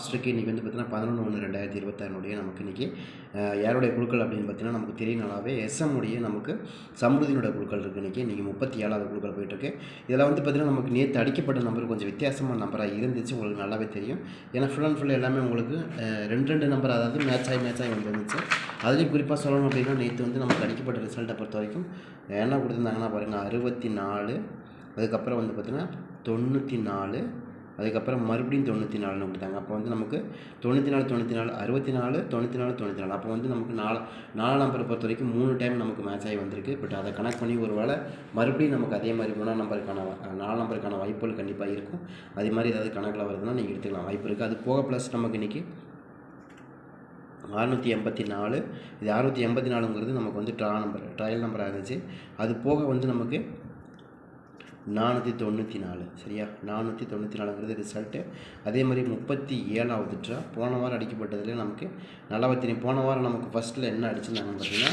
லாஸ்ட்டுக்கு இன்றைக்கி வந்து பார்த்தீங்கன்னா பதினொன்று ஒன்று ரெண்டாயிரத்தி இருபத்தாறுனுடைய நமக்கு இன்றைக்கி யாருடைய குழுக்கள் அப்படின்னு பார்த்தீங்கன்னா நமக்கு தெரியும் நல்லாவே எஸ்எம் நமக்கு சம்ருதியினோட குழுக்கள் இருக்குது இன்றைக்கி. இன்றைக்கி முப்பத்தி ஏழாவது குழுக்கள் போயிட்டுருக்கு. இதில் வந்து பார்த்தீங்கன்னா நமக்கு நேற்று அடிக்கப்பட்ட நம்பர் கொஞ்சம் வித்தியாசமான நம்பராக இருந்துச்சு உங்களுக்கு நல்லாவே தெரியும். ஏன்னா ஃபுல் அண்ட் ஃபுல் எல்லாமே உங்களுக்கு ரெண்டு ரெண்டு நம்பர் அதாவது மேட்ச் ஆகி மேட்ச் ஆகி வந்துருந்துச்சு. அதுலேயும் குறிப்பாக சொல்லணும் அப்படின்னா நேற்று வந்து நமக்கு அடிக்கப்பட்ட ரிசல்ட்டை பொறுத்த வரைக்கும் என்ன கொடுத்துருந்தாங்கன்னா பாருங்கள் அறுபத்தி நாலு அதுக்கப்புறம் வந்து பார்த்திங்கன்னா தொண்ணூற்றி நாலு அதுக்கப்புறம் மறுபடியும் தொண்ணூற்றி நாலுன்னு கொடுத்தாங்க. அப்போ வந்து நமக்கு தொண்ணூற்றி நாலு தொண்ணூற்றி நாலு அறுபத்தி நாலு தொண்ணூற்றி நாலு தொண்ணூற்றி நாலு அப்போ வந்து நமக்கு நாலு நாலு நம்பரை பொறுத்த வரைக்கும் மூணு டைம் நமக்கு மேட்ச் ஆகி வந்திருக்கு. பட் அதை கனெக்ட் பண்ணி ஒரு வேளை மறுபடியும் நமக்கு அதே மாதிரி மூணாம் நம்பருக்கான நாலு நம்பருக்கான வாய்ப்புகள் கண்டிப்பாக இருக்கும். அதே மாதிரி ஏதாவது கணக்கில் வருதுன்னா நீங்கள் எடுத்துக்கலாம். வாய்ப்பு இருக்குது அது போக ப்ளஸ் நமக்கு இன்றைக்கி அறுநூற்றி எண்பத்தி நாலு இது அறுநூற்றி எண்பத்தி நாலுங்கிறது நமக்கு வந்து ட்ரா நம்பர் ட்ரையல் நம்பராக இருந்துச்சு. அது போக வந்து நமக்கு நானூற்றி தொண்ணூற்றி நாலு. சரியா? நானூற்றி தொண்ணூற்றி நாலுங்கிறது ரிசல்ட்டு அதே மாதிரி முப்பத்தி ஏழாவது ட்ரா. போன வாரம் அடிக்கப்பட்டதுலேயே நமக்கு நல்லா தெரியும். போன வாரம் நமக்கு ஃபஸ்ட்டில் என்ன அடிச்சிருந்தாங்க பார்த்தீங்கன்னா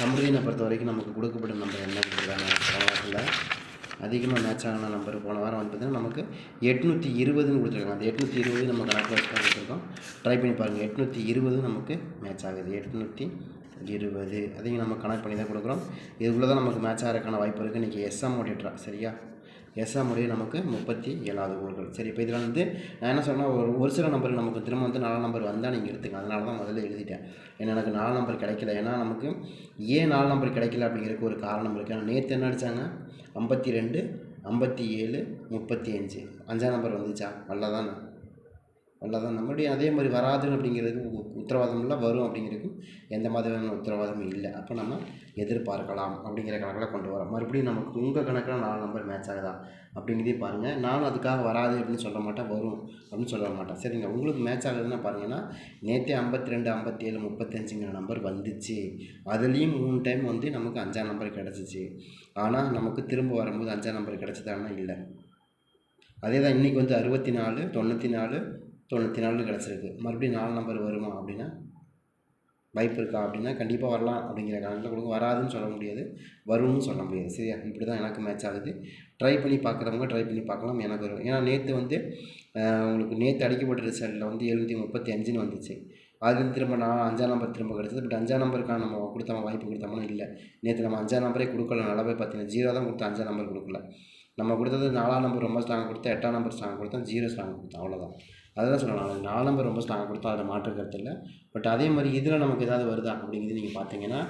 சம்ருதினை பொறுத்த வரைக்கும் நமக்கு கொடுக்கப்பட்ட நம்பர் என்ன கொடுக்குறாங்க போன வாரத்தில் அதிகமாக மேட்ச் ஆன நம்பர் போன வாரம் வந்து பார்த்தீங்கன்னா நமக்கு எட்நூற்றி இருபதுன்னு கொடுத்துருக்காங்க. அந்த எட்நூற்றி இருபது நம்ம கணக்கில் வச்சு கொடுத்துருக்கோம். ட்ரை பண்ணி பாருங்கள் எட்நூற்றி இருபது நமக்கு மேட்ச் ஆகுது. எட்நூற்றி இருபது. அதையும் நம்ம கனெக்ட் பண்ணி தான் கொடுக்குறோம். இதுக்குள்ளே தான் நமக்கு மேட்ச் ஆகிறதுக்கான வாய்ப்பு இருக்குது இன்றைக்கி எஸ்எம் ஓடிட்டுறா சரியா? எஸ்எம் உடைய நமக்கு முப்பத்தி ஏழாவது ஊர்கள். சரி இப்போ இதில் வந்து நான் என்ன சொன்னால் ஒரு ஒரு சில நம்பர் நமக்கு திரும்ப வந்து நாலு நம்பர் வந்தால் நீங்கள் எடுத்துங்க. அதனால தான் முதல்ல எழுதிட்டேன். ஏன்னா எனக்கு நாலு நம்பர் கிடைக்கல. ஏன்னா நமக்கு ஏன் நாலு நம்பர் கிடைக்கல அப்படிங்கிறதுக்கு ஒரு காரணம் இருக்குது ஏன்னா நேற்று என்ன அடித்தாங்க ஐம்பத்தி ரெண்டு ஐம்பத்தி ஏழு முப்பத்தி அஞ்சு. அஞ்சாம் நம்பர் வந்துச்சா? அவ்வளோதானே அவ்வளோதான் மறுபடியும் அதே மாதிரி வராது அப்படிங்கிறதுக்கு உ- உத்தரவாதம் இல்லை வரும் அப்படிங்கிறதுக்கும் எந்த மாதிரியான உத்தரவாதமும் இல்லை. அப்போ நம்ம எதிர்பார்க்கலாம் அப்படிங்கிற கணக்கில் கொண்டு வரோம். மறுபடியும் நமக்கு உங்கள் கணக்கில் நாலு நம்பர் மேட்ச் ஆகுதா அப்படிங்கிறதையும் பாருங்கள் நானும் அதுக்காக வராது அப்படின்னு சொல்ல மாட்டேன். வரும் அப்படின்னு சொல்ல மாட்டேன். சரிங்க. உங்களுக்கு மேட்ச் ஆகுதுன்னா பாருங்கன்னா நேற்றே ஐம்பத்தி ரெண்டு ஐம்பத்தி ஏழு முப்பத்தஞ்சுங்கிற நம்பர் வந்துச்சு. அதுலேயும் மூணு டைம் வந்து நமக்கு அஞ்சாம் நம்பர் கிடச்சிச்சு. ஆனால் நமக்கு திரும்ப வரும்போது அஞ்சாம் நம்பர் கிடச்சதானா இல்லை. அதே தான் இன்றைக்கி வந்து அறுபத்தி நாலு தொண்ணூற்றி நாலு தொண்ணூற்றி நாலு கிடச்சிருக்கு. மறுபடியும் நாலு நம்பர் வருமா அப்படின்னா வாய்ப்பு இருக்கா அப்படின்னா கண்டிப்பாக வரலாம் அப்படிங்கிற கணக்கில் கொடுங்க. வராதுன்னு சொல்ல முடியாது. வரும்னு சொல்ல முடியாது. சரியா? இப்படி தான் எனக்கு மேட்ச் ஆகுது. ட்ரை பண்ணி பார்க்குறவங்க ட்ரை பண்ணி பார்க்கலாம் எனக்கு வரும். ஏன்னா நேற்று வந்து உங்களுக்கு நேற்று அடிக்கப்பட்ட ரிசல்ட்டில் வந்து எழுநூற்றி முப்பத்தி அஞ்சுன்னு வந்துச்சு. அதுலேருந்து திரும்ப நான் அஞ்சாம் நம்பர் திரும்ப கிடச்சது. பட் அஞ்சாம் நம்பருக்கான நம்ம கொடுத்தோமா வாய்ப்பு கொடுத்தோம்னா இல்லை. நேற்று நம்ம அஞ்சாம் நம்பரே கொடுக்கல. நல்லாவே பார்த்தீங்கன்னா ஜீரோ தான் கொடுத்தோம் அஞ்சாம் நம்பர் கொடுக்கல. நம்ம கொடுத்தது நாலாம் நம்பர் ரொம்ப ஸ்ட்ராங் கொடுத்தோம் எட்டாம் நம்பர் ஸ்ட்ராங் கொடுத்தோம் ஜீரோ ஸ்ட்ராங் கொடுத்தோம் அவ்வளோதான் அதுதான் சொல்லலாம் நாலு நாலு நம்பர் ரொம்ப ஸ்ட்ராங் கொடுத்தா அதில் மாற்றுக்கிறது இல்லை. பட் அதே மாதிரி இதில் நமக்கு ஏதாவது வருதா அப்படிங்கிறது நீங்கள் பார்த்தீங்கன்னா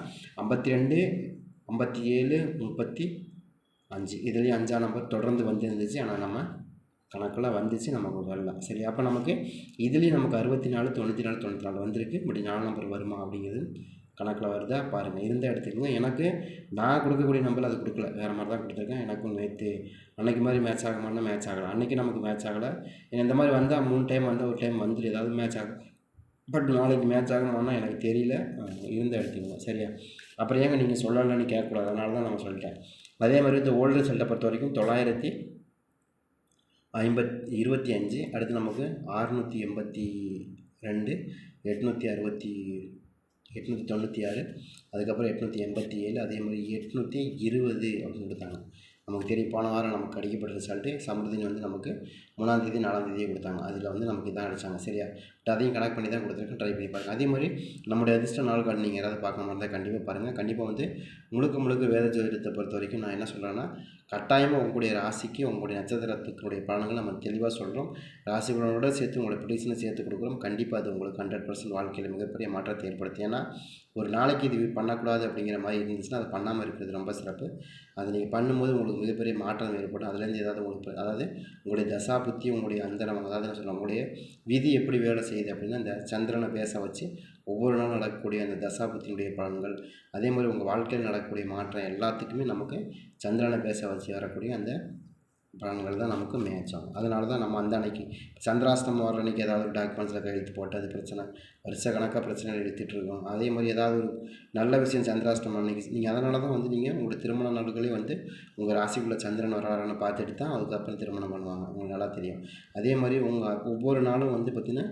ஐம்பத்தி ரெண்டு ஐம்பத்தி ஏழு முப்பத்தி அஞ்சு. இதுலேயும் அஞ்சாம் நம்பர் தொடர்ந்து வந்துருந்துச்சு. ஆனால் நம்ம கணக்கில் வந்துச்சு நமக்கு வரலாம் சரி அப்போ நமக்கு இதுலேயும் நமக்கு அறுபத்தி நாலு தொண்ணூற்றி நாலு தொண்ணூற்றி நாலு வந்திருக்கு. பட் நாலு நம்பர் வருமா அப்படிங்கிறது கணக்கில் வருதா பாருங்கள் இருந்தால் இடத்துக்கு எனக்கு நான் கொடுக்கக்கூடிய நம்பர் அது கொடுக்கல. வேறு மாதிரி தான் கொடுத்துருக்கேன். எனக்கும் நேற்று அன்றைக்கு மாதிரி மேட்ச் ஆக மாட்டேன் மேட்ச் ஆகலை. அன்றைக்கி நமக்கு மேட்ச் ஆகலை. இந்த மாதிரி வந்தால் மூணு டைம் வந்தால் ஒரு டைம் வந்துடு ஏதாவது மேட்ச் ஆகும் பட் நாளைக்கு மேட்ச் ஆகணும்னா எனக்கு தெரியல. இருந்தால் எடுத்துக்கோங்க சரியா? அப்புறம் ஏங்க நீங்கள் சொல்லலைன்னு கேட்கக்கூடாது. அதனால தான் நான் சொல்லிட்டேன். அதே மாதிரி இந்த ஓல்டு ரிசல்ட்டை பொறுத்த வரைக்கும் தொள்ளாயிரத்தி ஐம்பத் இருபத்தி அஞ்சு அடுத்து நமக்கு அறுநூற்றி எண்பத்தி ரெண்டு எட்நூற்றி அறுபத்தி எட்நூற்றி தொண்ணூற்றி ஆறு அதுக்கப்புறம் எட்நூற்றி எண்பத்தி ஏழு அதே மாதிரி எட்நூற்றி இருபது அப்படின்னு கொடுத்தாங்க. நமக்கு தெரியும். போன வாரம் நமக்கு அடிக்கப்பட்ட ரிசல்ட்டு சமிருதினி வந்து நமக்கு மூணாம் தேதி நாலாம் தேதியே கொடுத்தாங்க. அதில் வந்து நமக்கு இதான் அடித்தாங்க சரியா? பட் அதையும் கனெக்ட் பண்ணி தான் கொடுத்துருக்கேன். ட்ரை பண்ணி பாருங்கள் அதே மாதிரி நம்முடைய அதிர்ஷ்ட நாள் கார்டு நீங்கள் யாராவது பார்க்க மாதிரி இருந்தால் கண்டிப்பாக பாருங்கள் கண்டிப்பாக வந்து முழுக்க முழுக்க வேத ஜோதிடத்தை பொறுத்த வரைக்கும் நான் என்ன சொல்கிறேன்னா கட்டாயமாக உங்களுடைய ராசிக்கு உங்களுடைய நட்சத்திரத்துக்குடைய பலன்கள் நம்ம தெளிவாக சொல்கிறோம் ராசி பலனோட சேர்த்து உங்களுடைய ப்ரிடிக்ஷனை சேர்த்து கொடுக்குறோம். கண்டிப்பாக அது உங்களுக்கு ஹண்ட்ரட் பர்சன்ட் வாழ்க்கையில் மிகப்பெரிய மாற்றத்தை ஏற்படுத்தி ஏன்னா ஒரு நாளைக்கு இது பண்ணக்கூடாது அப்படிங்கிற மாதிரி இருந்துச்சுன்னா அதை பண்ணாமல் இருக்கிறது ரொம்ப சிறப்பு. அது நீங்கள் பண்ணும்போது உங்களுக்கு மிகப்பெரிய மாற்றம் ஏற்படும். அதுலேருந்து ஏதாவது உங்களுக்கு அதாவது உங்களுடைய தசா புத்தி உங்களுடைய அந்தரம் அதாவது என்ன சொல்ல உங்களுடைய விதி எப்படி வேலை செய்யுது அப்படின்னா இந்த சந்திரனை பேச வச்சு ஒவ்வொரு நாளும் நடக்கக்கூடிய அந்த தசா புத்தியினுடைய பலன்கள் அதே மாதிரி உங்கள் வாழ்க்கையில் நடக்கக்கூடிய மாற்றம் எல்லாத்துக்குமே நமக்கு சந்திரனை பேச வச்சு வரக்கூடிய அந்த பலன்கள் தான் நமக்கு மேட்ச் ஆகும். அதனால தான் நம்ம அந்த அன்னைக்கு சந்திராஷ்டமம் வர அன்னைக்கு ஏதாவது ஒரு டாக்குமெண்ட்ஸில் கையெழுத்து போட்டு அது பிரச்சனை வருஷ கணக்காக பிரச்சனை எடுத்துகிட்டு இருக்கோம். அதே மாதிரி ஏதாவது ஒரு நல்ல விஷயம் சந்திராஷ்டமம் அன்னைக்கு நீங்கள் அதனால தான் வந்து நீங்கள் உங்களோட திருமண நாட்களே வந்து உங்கள் ராசிக்குள்ளே சந்திரன் வரான்னு பார்த்துட்டு தான் அதுக்கப்புறம் திருமணம் பண்ணுவாங்க. உங்களுக்கு நல்லா தெரியும். அதே மாதிரி உங்கள் ஒவ்வொரு நாளும் வந்து பார்த்திங்கன்னா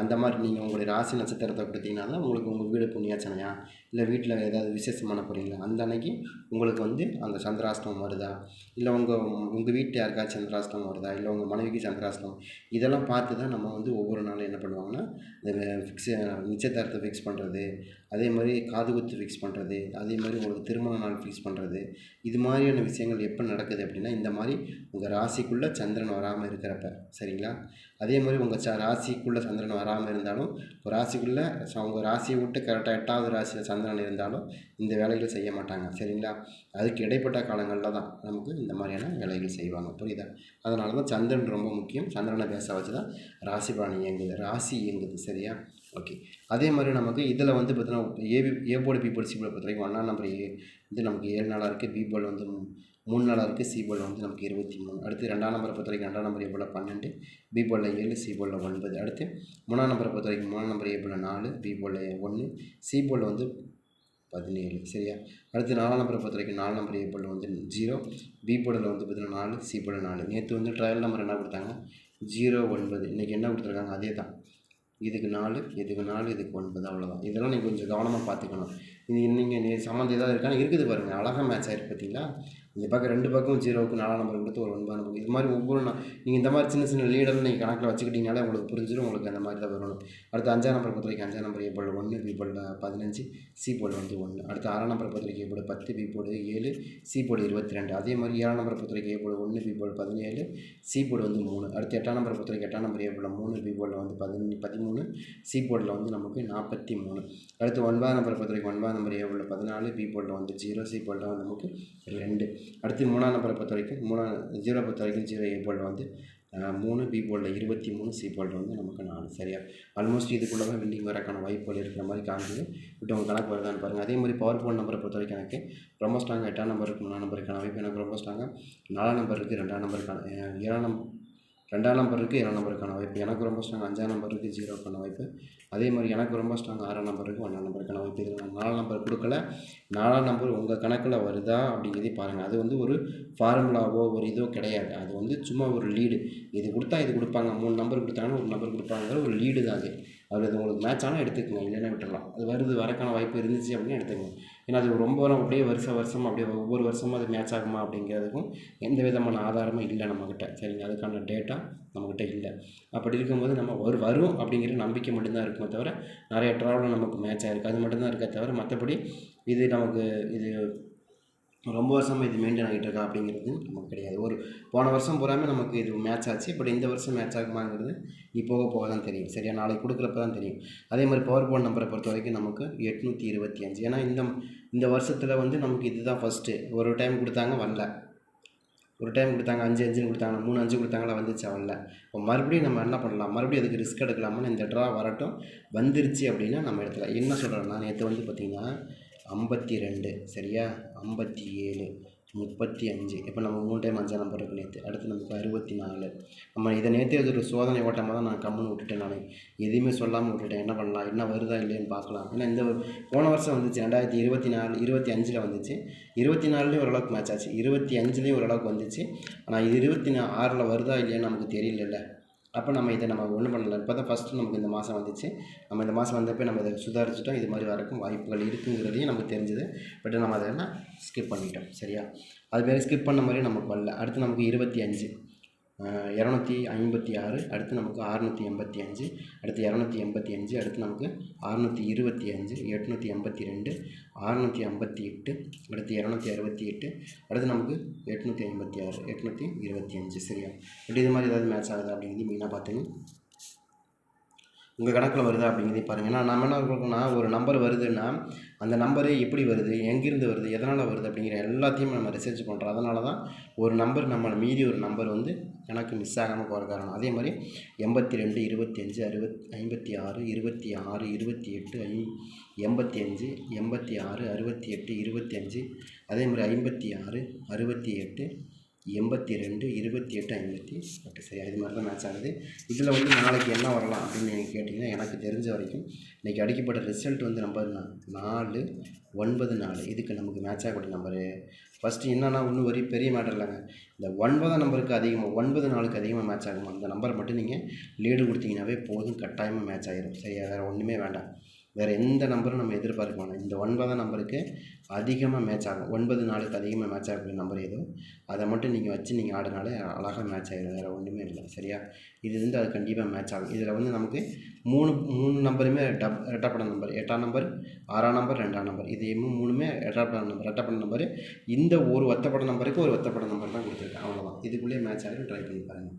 அந்த மாதிரி நீங்கள் உங்களுடைய ராசி நட்சத்திரத்தை கொடுத்தீங்கன்னா தான் உங்களுக்கு உங்கள் வீடு புண்ணியாச்சனையா? இல்லை வீட்டில் ஏதாவது விசேஷம் பண்ண போகிறீங்களா அந்த அன்னைக்கு உங்களுக்கு வந்து அந்த சந்திராஷ்டமம் வருதா? இல்லை உங்கள் உங்கள் வீட்டில் யாருக்காச்சும் சந்திராஷ்டமம் வருதா? இல்லை உங்கள் மனைவிக்கு சந்திராஷ்டமம்? இதெல்லாம் பார்த்து தான் நம்ம வந்து ஒவ்வொரு நாளும் என்ன பண்ணுவாங்கன்னா இந்த ஃபிக்ஸ் நிச்சயதாரத்தை ஃபிக்ஸ் பண்ணுறது அதே மாதிரி காது குத்து ஃபிக்ஸ் பண்ணுறது அதே மாதிரி உங்களுக்கு திருமண நாள் ஃபிக்ஸ் பண்ணுறது இது மாதிரியான விஷயங்கள் எப்போ நடக்குது அப்படின்னா இந்த மாதிரி உங்கள் ராசிக்குள்ளே சந்திரன் வராமல் இருக்கிறப்ப சரிங்களா? அதே மாதிரி உங்கள் ச ராசிக்குள்ளே சந்திரன் வராமல் இருந்தாலும் ராசிக்குள்ளே உங்கள் ராசியை விட்டு கரெக்டாக எட்டாவது ராசியில் சந்திரன் இருந்தாலும் இந்த வேலைகள் செய்ய மாட்டாங்க. சரிங்களா? அதுக்கு இடைப்பட்ட காலங்களில் தான் நமக்கு இந்த மாதிரியான வேலைகள் செய்வாங்க. புரியுதா? அதனால தான் சந்திரன் ரொம்ப முக்கியம். சந்திரனை பேச வச்சு தான் ராசி பலன் இயங்குது. ராசி இயங்குது. சரியா? ஓகே. அதே மாதிரி நமக்கு இதில் வந்து பார்த்தீங்கன்னா AB A board B board C board பொறுத்த வரைக்கும் ஒன்றாம் நம்பர் ஏ வந்து நமக்கு ஏழு நாளாக இருக்குது பி போர்டு வந்து மூணு நாளாக இருக்குது சி போர்டில் வந்து நமக்கு இருபத்தி மூணு. அடுத்து ரெண்டாம் நம்பரை பொறுத்த வரைக்கும் ரெண்டாம் நம்பர் ஏ பன்னெண்டு பி போர்டில் ஏழு சி போர்டில் ஒன்பது. அடுத்து மூணாம் நம்பரை பொறுத்த வரைக்கும் மூணாம் நம்பர் ஏ நாலு பி போர்டில் ஒன்று சி போர்டில் வந்து பதினேழு. சரியா? அடுத்து நாலாம் நம்பரை பொறுத்த வரைக்கும் நாலு நம்பர் ஏ போர்டில் வந்து ஜீரோ. பி போர்டில் வந்து பார்த்தீங்கன்னா நாலு சி போர்டில் நாலு. நேற்று வந்து ட்ரையல் நம்பர் என்ன கொடுத்தாங்க? ஜீரோ ஒன்பது. இன்றைக்கி என்ன கொடுத்துருக்காங்க? அதே தான் இதுக்கு நாலு இதுக்கு நாலு இதுக்கு ஒன்பது. அவ்வளோதான் இதெல்லாம் நீங்கள் கொஞ்சம் கவனமாக பார்த்துக்கணும். இது நீங்கள் சம்மந்தம் ஏதாவது இருக்கான்னு இருக்குது பாருங்கள் அழகாக மேட்ச் ஆயிருக்கு பார்த்தீங்களா இந்த பக்கம் ரெண்டு பக்கம் ஜீரோவுக்கு நாலாம் நம்பர் கொடுத்து ஒரு ஒன்பது நம்பர் இது மாதிரி ஒவ்வொரு நா- நீங்கள் இந்த மாதிரி சின்ன சின்ன லீடர் நீங்கள் கணக்கில் வச்சுக்கிட்டீங்கனாலே உங்களுக்கு புரிஞ்சிடும் உங்களுக்கு அந்த மாதிரி தான் வரணும். அடுத்து அஞ்சாம் நம்பர் பொறுத்த வரைக்கும் அஞ்சாம் நம்பர் ஏ போல் ஒன்று பி போல் பதினஞ்சு சி போல் வந்து ஒன்று அடுத்து ஆறாம் நம்பர் பொறுத்த வரைக்கும் ஏ போல் பத்து பி போல் ஏழு சி போல் இருபத்தி ரெண்டு அதே மாதிரி ஏழாம் நம்பர் பொறுத்த வரைக்கும் ஏ போல் ஒன்று பி போல் பதினேழு சி போடு வந்து மூணு. அடுத்து எட்டாம் நம்பர் பொறுத்த வரைக்கும் எட்டாம் நம்பர் ஏ போல் மூணு பி போல் வந்து பதினஞ்சு பதிமூணு சி போர்டில் வந்து நமக்கு நாற்பத்தி மூணு. அடுத்து ஒன்பதாம் நம்பர் பொறுத்த வரைக்கும் ஒன்பதாம் நம்பர் ஏ போல்ட்டு பதினாலு பி போல்ட்டு வந்து ஜீரோ சி போல்ட்டு வந்து நமக்கு ரெண்டு. அடுத்து மூணாம் நம்பரை பொறுத்த வரைக்கும் மூணாம் ஜீரோ பொறுத்த வரைக்கும் ஜீரோ ஏ போர்டில் வந்து மூணு பி போல்ட்டு இருபத்தி மூணு சி போல்ட்டு வந்து நமக்கு நாலு. சரியா? ஆல்மோஸ்ட் இதுக்குள்ளே தான் வில்லிங் வரக்கான வாய்ப்புகள் இருக்கிற மாதிரி காமிக்குது. பட் உங்கள் கணக்கு வருதான்னு பாருங்கள் அதே மாதிரி பவர் போல் நம்பரை பொறுத்த வரைக்கும் எனக்கு ரொம்ப ஸ்ட்ராங்காக எட்டாம் நம்பருக்கு மூணாம் நம்பருக்கான வாய்ப்பு எனக்கு ரொம்ப ஸ்ட்ராங்காக நாலாம் நம்பருக்கு ரெண்டாம் நம்பருக்கான ஏழாம் நம்பர் ரெண்டாம் நம்பர் இருக்குது ஏழாம் நம்பருக்கான வாய்ப்பு. எனக்கு ரொம்ப ஸ்ட்ராங் அஞ்சாம் நம்பர் இருக்குது ஜீரோக்கான வாய்ப்பு. அதே மாதிரி எனக்கு ரொம்ப ஸ்ட்ராங் ஆறாம் நம்பர் இருக்குது ஒன்றாம் நம்பருக்கான வாய்ப்பு. இதில் நான் நாலாம் நம்பர் கொடுக்கல. நாலாம் நம்பர் உங்கள் கணக்கில் வருதா அப்படிங்கிறதே பாருங்கள் அது வந்து ஒரு ஃபார்முலாவோ ஒரு இதோ கிடையாது. அது வந்து சும்மா ஒரு லீடு இது கொடுத்தா இது கொடுப்பாங்க. மூணு நம்பர் கொடுத்தாங்கன்னா ஒரு நம்பர் கொடுப்பாங்கிற ஒரு லீடு தான் அது. அது இது உங்களுக்கு மேட்ச் ஆனால் எடுத்துக்கங்க இல்லைன்னா விட்டுடலாம் அது வருது வரக்கான வாய்ப்பு இருந்துச்சு அப்படின்னு எடுத்துக்கங்க. ஏன்னா அது ரொம்ப அப்படியே வருஷம் வருஷம் அப்படியே ஒவ்வொரு வருஷமும் அது மேட்ச் ஆகுமா அப்படிங்கிறதுக்கும் எந்த விதமான ஆதாரமும் இல்லை நம்மக்கிட்ட சரிங்க அதுக்கான டேட்டா நம்மக்கிட்ட இல்லை. அப்படி இருக்கும்போது நம்ம ஒரு வரும் அப்படிங்கிற நம்பிக்கை மட்டும்தான் இருக்குமே தவிர நிறைய ட்ராவலும் நமக்கு மேட்ச் ஆகிருக்கு அது மட்டும்தான் இருக்கே தவிர மற்றபடி இது நமக்கு இது ரொம்ப வருஷமாக இது மெயின்டைன் ஆகிட்டு இருக்கா அப்படிங்கிறது நமக்கு கிடையாது. ஒரு போன வருஷம் பூராமே நமக்கு இது மேட்ச் ஆச்சு. பட் இந்த வருஷம் மேட்ச் ஆகுமாங்கிறது நீ போக போக தான் தெரியும். சரியா? நாளைக்கு கொடுக்குறப்ப தான் தெரியும். அதே மாதிரி பவர் போர்ட் நம்பரை பொறுத்த வரைக்கும் நமக்கு எட்நூற்றி இருபத்தி அஞ்சு. ஏன்னா இந்த இந்த வருஷத்தில் வந்து நமக்கு இதுதான் ஃபஸ்ட்டு ஒரு டைம் கொடுத்தாங்க வரல. ஒரு டைம் கொடுத்தாங்க அஞ்சு அஞ்சுன்னு கொடுத்தாங்க மூணு அஞ்சு கொடுத்தாங்களா வந்துச்சு வரல. இப்போ மறுபடியும் நம்ம என்ன பண்ணலாம்? மறுபடியும் அதுக்கு ரிஸ்க் எடுக்கலாமான்னு இந்த ட்ரா வரட்டும். வந்துருச்சு அப்படின்னா நம்ம இடத்துல என்ன சொல்கிறேன் நான் நேற்று வந்து பார்த்திங்கன்னா ஐம்பத்தி ரெண்டு சரியா? ஐம்பத்தி ஏழு முப்பத்தி அஞ்சு. இப்போ நம்ம மூணு டைம் அஞ்சாம் நம்பர் இருக்கு நேற்று அடுத்து நமக்கு அறுபத்தி நாலு. நம்ம இதை நேற்று அது ஒரு சோதனை ஓட்டமாக தான் நான் கம்முன்னு விட்டுட்டேன் நான். எதையுமே சொல்லாமல் விட்டுட்டேன். என்ன பண்ணலாம்? என்ன வருதா இல்லையான்னு பார்க்கலாம். ஏன்னா இந்த ஒரு- போன வருஷம் வந்துச்சு. ரெண்டாயிரத்தி இருபத்தி நாலு இருபத்தி அஞ்சில் வந்துச்சு. இருபத்தி நாலுலேயும் ஓரளவுக்கு மேட்ச் ஆச்சு. இருபத்தி அஞ்சுலேயும் ஓரளவுக்கு வந்துச்சு. ஆனால் இது இருபத்தி நா ஆறில் வருதா இல்லையான்னு நமக்கு தெரியலல்ல. அப்போ நம்ம இதை நம்ம ஒன்றும் பண்ணல. இப்போ தான் ஃபஸ்ட்டு நமக்கு இந்த மாதம் வந்துச்சு. நம்ம இந்த மாதம் வந்தப்போ நம்ம இதை சுதாரிச்சிட்டோம் இது மாதிரி வரக்கும் வாய்ப்புகள் இருக்குங்கிறதையும் நமக்கு தெரிஞ்சது. பட் நம்ம அதை என்ன ஸ்கிப் பண்ணிட்டோம் சரியா? அது பேர் ஸ்கிப் பண்ண மாதிரி நமக்கு வரல. அடுத்து நமக்கு இருபத்தி அஞ்சு. இரநூத்தி ஐம்பத்தி ஆறு அடுத்து நமக்கு அறுநூற்றி எண்பத்தி அஞ்சு அடுத்து இரநூத்தி எண்பத்தி அஞ்சு அடுத்து நமக்கு அறுநூற்றி இருபத்தி அஞ்சு எட்நூற்றி எண்பத்தி ரெண்டு அறுநூற்றி ஐம்பத்தி எட்டு அடுத்து இரநூத்தி அறுபத்தி எட்டு அடுத்து நமக்கு எட்நூற்றி ஐம்பத்தி ஆறு எட்நூற்றி இருபத்தி அஞ்சு. சரியா? இப்படி இது மாதிரி ஏதாவது மேட்ச் ஆகுதா அப்படிங்கிறது மெயினாக பார்த்தீங்கன்னா உங்கள் கணக்கில் வருதா அப்படிங்கிறதையும் பாருங்கள் ஏன்னா நம்ம என்ன இருக்கோம்னா ஒரு நம்பர் வருதுன்னா அந்த நம்பரே எப்படி வருது எங்கேருந்து வருது எதனால் வருது அப்படிங்கிற எல்லாத்தையும் நம்ம ரிசர்ச் பண்ணுறோம் அதனால தான் ஒரு நம்பர் நம்ம மீதி ஒரு நம்பர் வந்து எனக்கு மிஸ் ஆகாமல் போகிற காரணம். அதே மாதிரி எண்பத்தி ரெண்டு இருபத்தி அஞ்சு அறுபத் ஐம்பத்தி ஆறு இருபத்தி ஆறு இருபத்தி எட்டு ஐ எண்பத்தி அஞ்சு எண்பத்தி ஆறு அறுபத்தி எட்டு இருபத்தி அஞ்சு அதே மாதிரி ஐம்பத்தி ஆறு அறுபத்தி எட்டு எண்பத்தி ரெண்டு இருபத்தி எட்டு ஐம்பத்தி எட்டு. சரி இது மாதிரி தான் மேட்ச் ஆகுது. இதில் வந்து நாளைக்கு என்ன வரலாம் அப்படின்னு நீங்கள் கேட்டிங்கன்னா எனக்கு தெரிஞ்ச வரைக்கும் இன்றைக்கி அடிக்கப்பட்ட ரிசல்ட் வந்து நம்பர் தான் நாலு ஒன்பது நாலு. இதுக்கு நமக்கு மேட்ச் ஆகக்கூடிய நம்பரு ஃபஸ்ட்டு என்னன்னா ஒன்றும் ஒரு பெரிய மேட்டர் இல்லைங்க. இந்த ஒன்பதாம் நம்பருக்கு அதிகமாக ஒன்பது நாளுக்கு அதிகமாக மேட்ச் ஆகுமா? அந்த நம்பரை மட்டும் நீங்கள் லீடு கொடுத்தீங்கன்னாவே போதும் கட்டாயமாக மேட்ச் ஆகிடும் சரியா? வேறு ஒன்றுமே வேண்டாம். வேறு எந்த நம்பரும் நம்ம எதிர்பார்க்க வேணாம் இந்த ஒன்பதாம் நம்பருக்கு அதிகமாக மேட்ச் ஆகும். ஒன்பது நாளுக்கு அதிகமாக மேட்ச் ஆகக்கூடிய நம்பர் ஏதோ. அதை மட்டும் நீங்கள் வச்சு நீங்கள் ஆடினாலே அழகாக மேட்ச் ஆகிடும் வேறு ஒன்றுமே இல்லை. சரியா? இது வந்து அது கண்டிப்பாக மேட்ச் ஆகும். இதில் வந்து நமக்கு மூணு மூணு நம்பருமே டப் ரெட்டப்பட நம்பர் எட்டாம் நம்பர் ஆறாம் நம்பர் ரெண்டாம் நம்பர் இது மூணுமே ரெட்டப்பட நம்பர் ரெட்டப்பட நம்பர் இந்த ஒரு ஒத்தப்பட நம்பருக்கு ஒரு ஒத்தப்பட நம்பர் தான் கொடுத்துருக்கேன். அவ்வளோதான் இதுக்குள்ளேயே மேட்ச் ஆகிடும் ட்ரை பண்ணி பாருங்கள்